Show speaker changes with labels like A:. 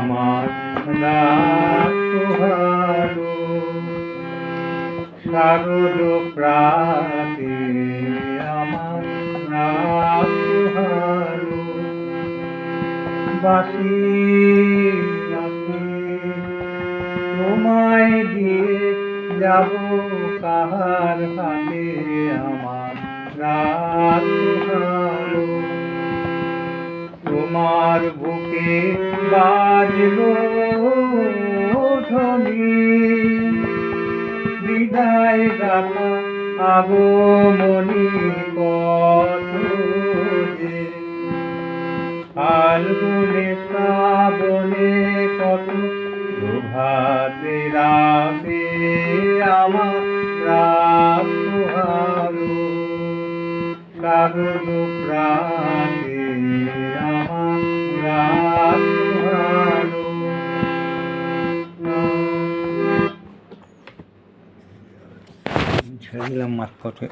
A: আমার পোহালো। শারদ প্রাতে আমার বাসি তোমায় দিয়ে যাব কাহার হাতে আমার তোমার বুকে বাজলো ধ্বনি বিদায় গাথা আগমনি কত ফাল্গুনে শ্রাবণে কত প্রভাতে রাতে আমার রাত কাগজ প্রাণে ছেড়ে দিলাম মাঝপথে